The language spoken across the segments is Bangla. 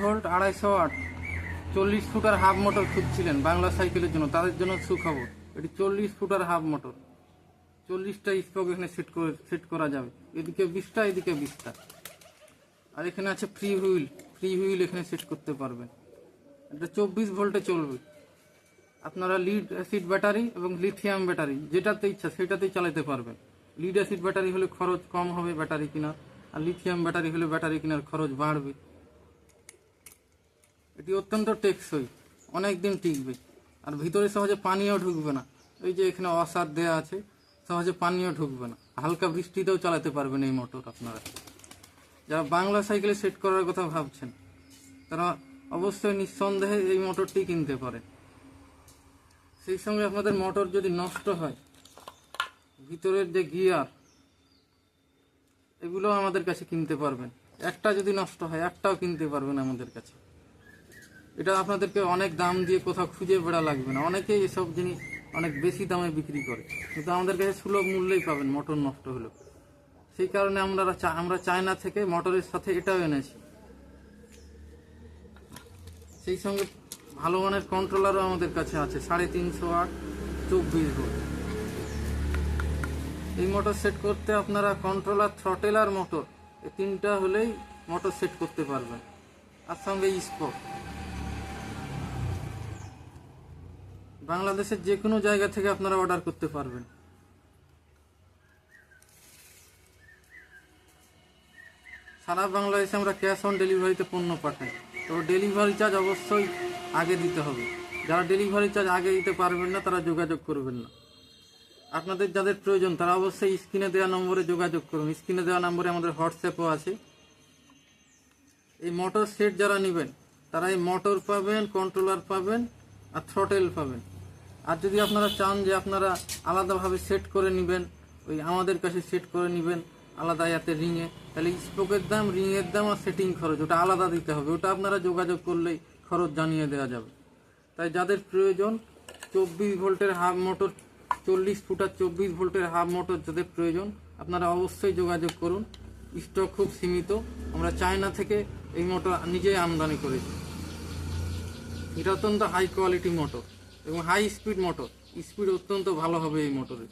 ভোল্ট আড়াইশো আট। চল্লিশ ফুটার হাফ মোটর খুঁজছিলেন বাংলা সাইকেলের জন্য। তাদের জন্য সুখবর, এটি চল্লিশ ফুটার হাফ মোটর। চল্লিশটা স্পক এখানে সেট করে, সেট করা যাবে। এদিকে বিশটা এদিকে বিশটা। আর এখানে আছে ফ্রি হুইল। ফ্রি হুইল এখানে সেট করতে পারবেন। এটা চব্বিশ ভোল্টে চলবে। আপনারা লিড অ্যাসিড ব্যাটারি এবং লিথিয়াম ব্যাটারি, যেটাতে ইচ্ছা সেটাতেই চালাতে পারবেন। লিড অ্যাসিড ব্যাটারি হলে খরচ কম হবে ব্যাটারি কেনার, আর লিথিয়াম ব্যাটারি হলে ব্যাটারি কেনার খরচ বাড়বে। এটি অত্যন্ত টেকসই অনেক দিন টিকবে। আর ভিতরে সহজে পানিও ঢুকবে না। এই যে এখানে অসার দেয়া আছে, সহজে পানিও ঢুকবে না। হালকা বৃষ্টিতেও চালাতে পারবেন এই মোটর আপনারা। যারা বাংলা সাইকেলে সেট করার কথা ভাবছেন, তারা অবশ্যই নিঃসন্দেহে এই মোটরটি কিনতে পারে সেই সঙ্গে আপনাদের মোটর যদি নষ্ট হয়, ভিতরের যে গিয়ার এগুলো আমাদের কাছে কিনতে পারবেন। একটা যদি নষ্ট হয়, একটাও কিনতে পারবেন আমাদের কাছে। এটা আপনাদেরকে অনেক দাম দিয়ে কোথাও খুঁজে বেড়া লাগবে না। অনেকেই এসব জিনিস অনেক বেশি দামে বিক্রি করে। কিন্তু আমাদের কাছে সুলভ মূল্যেই পাবেন মটর নষ্ট হলো। সেই কারণে আমরা আমরা চায়না থেকে মটরের সাথে এটাও এনেছি। সেই সঙ্গে ভালো মানের কন্ট্রোলারও আমাদের কাছে আছে, সাড়ে তিনশো আট চব্বিশ ভোল্ট এই মোটর সেট করতে আপনারা কন্ট্রোলার থ্রটেল আর মোটর এই তিনটা হলেই মোটর সেট করতে পারবেন। আর সঙ্গে স্পোক। বাংলাদেশের যে কোনো জায়গা থেকে আপনারা অর্ডার করতে পারবেন। সারা বাংলাদেশে আমরা ক্যাশ অন ডেলিভারিতে পণ্য পাঠাই। তো ডেলিভারি চার্জ অবশ্যই আগে দিতে হবে। যারা ডেলিভারি চার্জ আগে দিতে পারবেন না, তারা যোগাযোগ করবেন না। আপনাদের যাদের প্রয়োজন, তারা অবশ্যই স্ক্রিনে দেওয়া নম্বরে যোগাযোগ করুন। স্ক্রিনে দেওয়া নম্বরে আমাদের হোয়াটসঅ্যাপও আছে। এই মোটর সেট যারা নেবেন, তারা এই মোটর পাবেন কন্ট্রোলার পাবেন আর থ্রটেল পাবেন। আর যদি আপনারা চান যে আপনারা আলাদাভাবে সেট করে নেবেন, ওই আমাদের কাছে সেট করে নেবেন আলাদা ইয়াতে রিংয়ে তাহলে স্পোকের দাম রিংয়ের দাম আর সেটিং খরচ, ওটা আলাদা দিতে হবে। ওটা আপনারা যোগাযোগ করলেই খরচ জানিয়ে দেওয়া যাবে। তাই যাদের প্রয়োজন, চব্বিশ ভোল্টের হাফ মোটর চল্লিশ ফুটার চব্বিশ ভোল্টের হাফ মোটর যাদের প্রয়োজন, আপনারা অবশ্যই যোগাযোগ করুন। স্টক খুব সীমিত, আমরা চায়না থেকে এই মোটর নিজেই আমদানি করেছি। এটা অত্যন্ত হাই কোয়ালিটি মোটর এবং হাই স্পিড মোটর স্পিড অত্যন্ত ভালো হবে এই মোটরে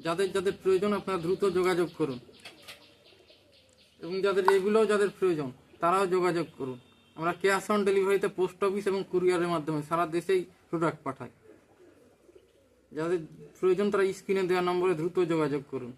যাদের যাদের প্রয়োজন আপনারা দ্রুত যোগাযোগ করুন। এবং যাদের, এগুলোও যাদের প্রয়োজন, তারাও যোগাযোগ করুন। আমরা ক্যাশ অন ডেলিভারিতে পোস্ট অফিস এবং কুরিয়ারের মাধ্যমে সারা দেশেই প্রোডাক্ট পাঠাই। যাদের প্রয়োজন তারা স্ক্রিনে দেওয়া নম্বরে দ্রুত যোগাযোগ করুন।